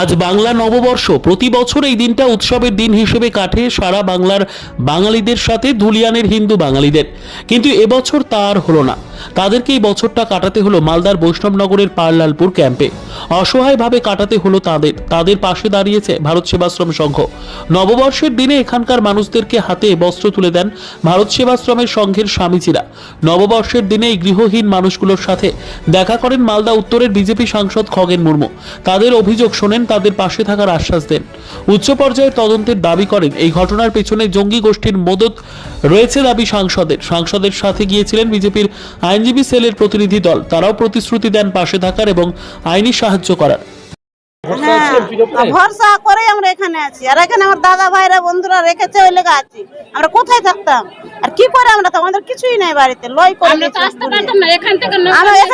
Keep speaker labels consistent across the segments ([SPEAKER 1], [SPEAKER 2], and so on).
[SPEAKER 1] আজ বাংলা নববর্ষ। প্রতি বছর এই দিনটা উৎসবের দিন হিসেবে কাটে সারা বাংলার বাঙালিদের সাথে, ধুলিয়ানের হিন্দু বাঙালিদের। কিন্তু এবছর তা আর হলো না। তাদেরকে এই বছরটা কাটাতে হলো মালদার বৈষ্ণবনগরের পারলালপুর ক্যাম্পে। অসহায়ভাবে কাটাতে হলো তাদের। তাদের পাশে দাঁড়িয়েছে ভারত সেবাশ্রম সংঘ। নববর্ষের দিনে এখানকার মানুষদেরকে হাতে বস্ত্র তুলে দেন ভারত সেবাশ্রমের সংঘের স্বামীজিরা। নববর্ষের দিনে এই গৃহহীন মানুষগুলোর সাথে দেখা করেন মালদা উত্তরের বিজেপি সাংসদ খগেন মুর্মু। তাদের অভিযোগ শোনেন তাদের পাশে থাকার আশ্বাস দেন। উচ্চ পর্যায়ের তদন্তের দাবি করেন। এই ঘটনার পেছনে জঙ্গি গোষ্ঠীর মদত রয়েছে দাবি সাংসদের। সাংসদের সাথে গিয়েছিলেন বিজেপির আইনজীবী সেলের প্রতিনিধি দল। তারাও প্রতিশ্রুতি দেন পাশে থাকার এবং আইনি সাহায্য করার।
[SPEAKER 2] ভরসা করে আমরা এখানে আছি। আর এখানে আমার দাদা ভাইরা বন্ধুরা রেখেছে ওই লেগে আছি। আমরা কোথায় থাকতাম? আর কি করে আমরা থাকব? আমাদের কিছুই নাই বাড়িতে। লই করে
[SPEAKER 3] তো
[SPEAKER 2] আমরা এখান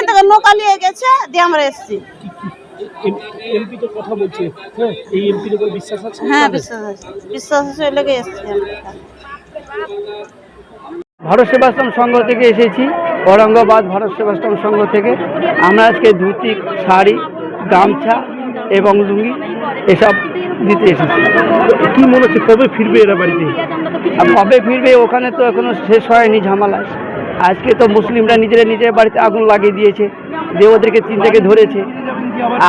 [SPEAKER 2] থেকে নৌকা নিয়ে গেছে দিয়ে আমরা এসেছি।
[SPEAKER 4] এমপি তো কথা বলছে। হ্যাঁ এই এমপির উপর বিশ্বাস আছে
[SPEAKER 2] হ্যাঁ বিশ্বাস আছে। বিশ্বাস আছে লেগে
[SPEAKER 5] ভারত সেবাশ্রম সংঘ থেকে এসেছি ঔরঙ্গাবাদ ভারত সেবাশ্রম সংঘ থেকে। আমরা আজকে ধুতি শাড়ি গামছা এবং লুঙ্গি এসব দিতে এসেছি।
[SPEAKER 4] কি মনে হচ্ছে কবে ফিরবে এরা বাড়িতে?
[SPEAKER 5] আর কবে ফিরবে ওখানে তো এখনও শেষ হয়নি ঝামেলা। আজকে তো মুসলিমরা নিজেরা নিজের বাড়িতে আগুন লাগিয়ে দিয়েছে। দিয়ে ওদেরকে তিনটাকে ধরেছে।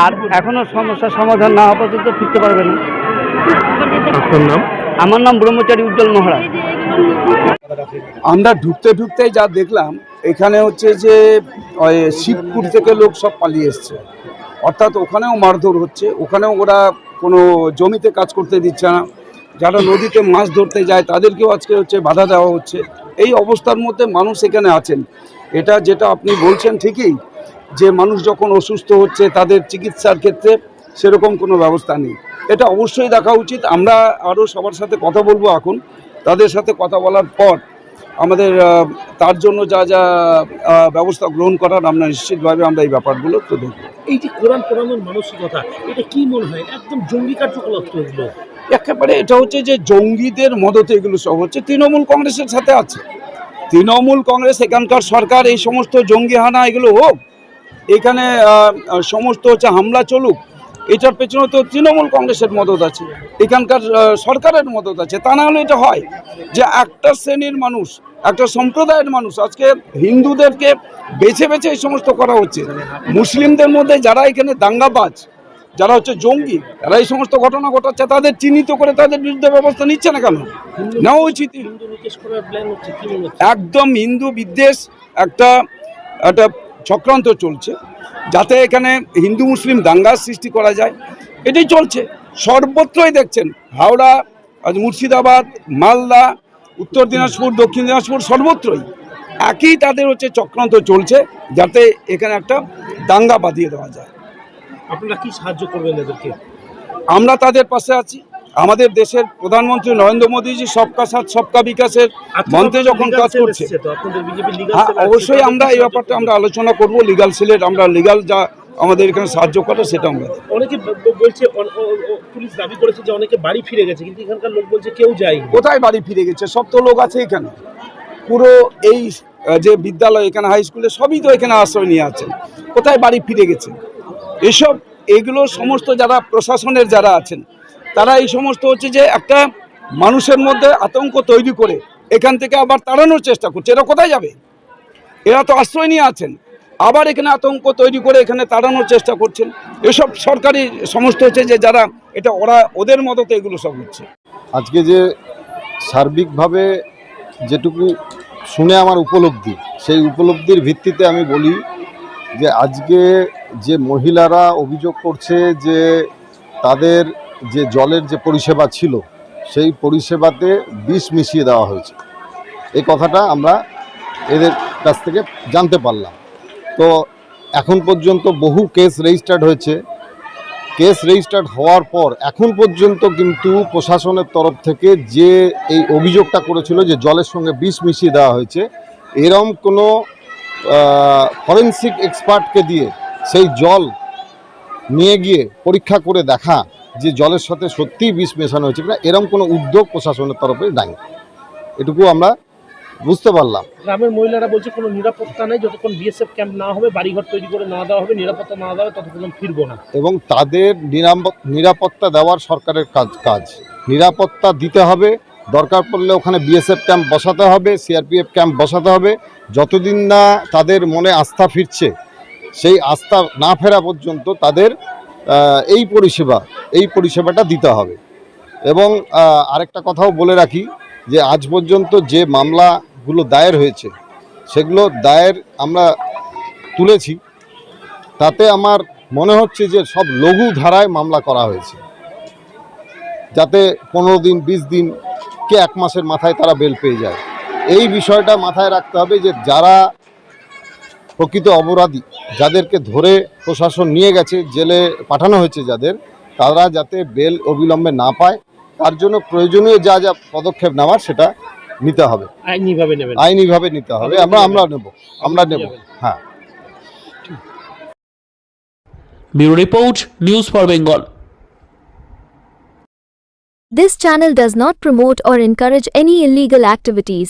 [SPEAKER 5] আর এখনও সমস্যার সমাধান না হওয়া পর্যন্ত ফিরতে পারবে না।
[SPEAKER 4] নাম?
[SPEAKER 5] আমার নাম ব্রহ্মচারী উজ্জ্বল মহারাজ।
[SPEAKER 6] আমরা ঢুকতে ঢুকতে যা দেখলাম এখানে হচ্ছে যে শিবপুর থেকে লোক সব পালিয়ে এসছে। অর্থাৎ ওখানেও মারধর হচ্ছে ওখানেও ওরা কোনো জমিতে কাজ করতে দিচ্ছে না। যারা নদীতে মাছ ধরতে যায় তাদেরকেও আজকে হচ্ছে বাধা দেওয়া হচ্ছে। এই অবস্থার মধ্যে মানুষ এখানে আছেন। এটা যেটা আপনি বলছেন ঠিকই যে মানুষ যখন অসুস্থ হচ্ছে তাদের চিকিৎসার ক্ষেত্রে সেরকম কোনো ব্যবস্থা নেই। এটা অবশ্যই দেখা উচিত। আমরা আরও সবার সাথে কথা বলব এখন। তাদের সাথে কথা বলার পর আমাদের তার জন্য যা যা ব্যবস্থা গ্রহণ করার আমরা নিশ্চিতভাবে আমরা এই ব্যাপারগুলো তো দেখব।
[SPEAKER 4] এই যে কোরআন পড়ানোর মানসিকতা এটা কি মনে হয়? একদম জঙ্গি কার্যকলাপ তো এগুলো।
[SPEAKER 6] একেবারে এটা হচ্ছে যে জঙ্গিদের মদতে এগুলো সব হচ্ছে। তৃণমূল কংগ্রেসের সাথে আছে। তৃণমূল কংগ্রেস এখানকার সরকার এই সমস্ত জঙ্গি হানা এগুলো হোক এখানে সমস্ত হচ্ছে হামলা চলুক এটার পেছনে তো তৃণমূল কংগ্রেসের মদত আছে এখানকার সরকারের মদত আছে তা না হলে এটা হয় যে একটা শ্রেণির মানুষ একটা সম্প্রদায়ের মানুষ আজকে হিন্দুদেরকে বেছে বেছে এই সমস্ত করা হচ্ছে মুসলিমদের মধ্যে যারা এখানে দাঙ্গাবাজ যারা হচ্ছে জঙ্গি যারা এই সমস্ত ঘটনা ঘটাচ্ছে তাদের চিহ্নিত করে তাদের বিরুদ্ধে ব্যবস্থা নিচ্ছে না কেন? নেওয়া উচিত। একদম হিন্দু বিদ্বেষ একটা একটা চক্রান্ত চলছে যাতে এখানে হিন্দু মুসলিম দাঙ্গার সৃষ্টি করা যায়। এটাই চলছে। সর্বত্রই দেখছেন হাওড়া আজ মুর্শিদাবাদ মালদা উত্তর দিনাজপুর দক্ষিণ দিনাজপুর সর্বত্রই একই তাদের হচ্ছে চক্রান্ত চলছে যাতে এখানে একটা দাঙ্গা বাঁধিয়ে দেওয়া যায়।
[SPEAKER 4] আপনারা কি সাহায্য করবেন এদেরকে?
[SPEAKER 6] আমরা তাদের পাশে আছি। আমাদের দেশের প্রধানমন্ত্রী নরেন্দ্র মোদীজি সবকা সাথ সবকা বিকাশের মন্ত্রে যখন কাজ করছে। হ্যাঁ অবশ্যই আমরা এই ব্যাপারটা আমরা আলোচনা করব লিগাল সিলেট আমরা লিগাল যা আমাদের এখানে সাহায্য করে সেটা আমরা
[SPEAKER 4] অনেকে বলছে পুলিশ দাবি করেছে যে অনেকে বাড়ি ফিরে গেছে কিন্তু এখানকার লোক বলছে কেউ যায়নি।
[SPEAKER 6] কোথায় বাড়ি ফিরে গেছে? সব তো লোক আছে এখানে। পুরো এই যে বিদ্যালয় এখানে হাই স্কুলে সবই তো এখানে আশ্রয় নিয়ে আছেন কোথায় বাড়ি ফিরে গেছে? এসব এগুলো সমস্ত যারা প্রশাসনের যারা আছেন তারা এই সমস্ত হচ্ছে যে একটা মানুষের মধ্যে আতঙ্ক তৈরি করে এখান থেকে আবার তাড়ানোর চেষ্টা করছে। এরা কোথায় যাবে? এরা তো আশ্রয় নিয়ে আছেন। আবার এখানে আতঙ্ক তৈরি করে এখানে তাড়ানোর চেষ্টা করছেন। এসব সরকারি সমস্ত হচ্ছে যে যারা এটা ওরা ওদের মদতে এগুলো সব হচ্ছে।
[SPEAKER 7] আজকে যে সার্বিকভাবে যেটুকু শুনে আমার উপলব্ধি, সেই উপলব্ধির ভিত্তিতে আমি বলি যে আজকে যে মহিলারা অভিযোগ করছে যে তাদের যে জলের যে পরিষেবা ছিল, সেই পরিষেবাতে বিষ মিশিয়ে দেওয়া হয়েছে। এই কথাটা আমরা এদের কাছ থেকে জানতে পারলাম। তো এখন পর্যন্ত বহু কেস রেজিস্টার্ড হয়েছে। কেস রেজিস্টার্ড হওয়ার পর এখন পর্যন্ত কিন্তু প্রশাসনের তরফ থেকে যে এই অভিযোগটা করেছিল যে জলের সঙ্গে বিষ মিশিয়ে দেওয়া হয়েছে, এরম কোনো ফরেন্সিক এক্সপার্টকে দিয়ে সেই জল নিয়ে গিয়ে পরীক্ষা করে দেখা যে জলের সাথে সত্যিই বিষ মেশানো হয়েছে কিনা এরম কোনো উদ্যোগ প্রশাসনের তরফে নাই। এটুকু আমরা বুঝতে পারলাম।
[SPEAKER 4] গ্রামের মহিলারা বলছে কোনো নিরাপত্তা নেই যতক্ষণ বিএসএফ ক্যাম্প না হবে বাড়িঘর তৈরি করে না দেওয়া হবে নিরাপত্তা না দেওয়া হবে ততক্ষণ ফিরবো না।
[SPEAKER 7] এবং তাদের নিরাপ- নিরাপত্তা দেওয়ার সরকারের কাজ কাজ। নিরাপত্তা দিতে হবে দরকার পড়লে ওখানে বিএসএফ ক্যাম্প বসাতে হবে সিআরপিএফ ক্যাম্প বসাতে হবে। যতদিন না তাদের মনে আস্থা ফিরছে সেই আস্থা না ফেরা পর্যন্ত তাদের এই পরিষেবা, এই পরিষেবাটা দিতে হবে। এবং আরেকটা কথাও বলে রাখি যে আজ পর্যন্ত যে মামলাগুলো দায়ের হয়েছে, সেগুলো দায়ের আমরা তুলেছি। তাতে আমার মনে হচ্ছে যে সব লঘু ধারায় মামলা করা হয়েছে। যাতে পনেরো দিন, বিশ দিন কে এক মাসের মাথায় তারা বেল পেয়ে যায়। এই বিষয়টা মাথায় রাখতে হবে যে যারা প্রকৃত অপরাধী। যাদেরকে ধরে প্রশাসন নিয়ে গেছে জেলে পাঠানো হয়েছে যাদের তারা যাতে বেল অবিলম্বে না পায় তার জন্য প্রয়োজনীয় যা যা পদক্ষেপ নেওয়ার সেটা নিতে হবে।
[SPEAKER 4] আইনিভাবে নেবেন।
[SPEAKER 7] আইনিভাবে নিতে হবে। আমরা আমরা নেব। আমরা নেব। হ্যাঁ।
[SPEAKER 1] Bureau report news for Bengal.
[SPEAKER 3] This channel does not promote or encourage any illegal activities.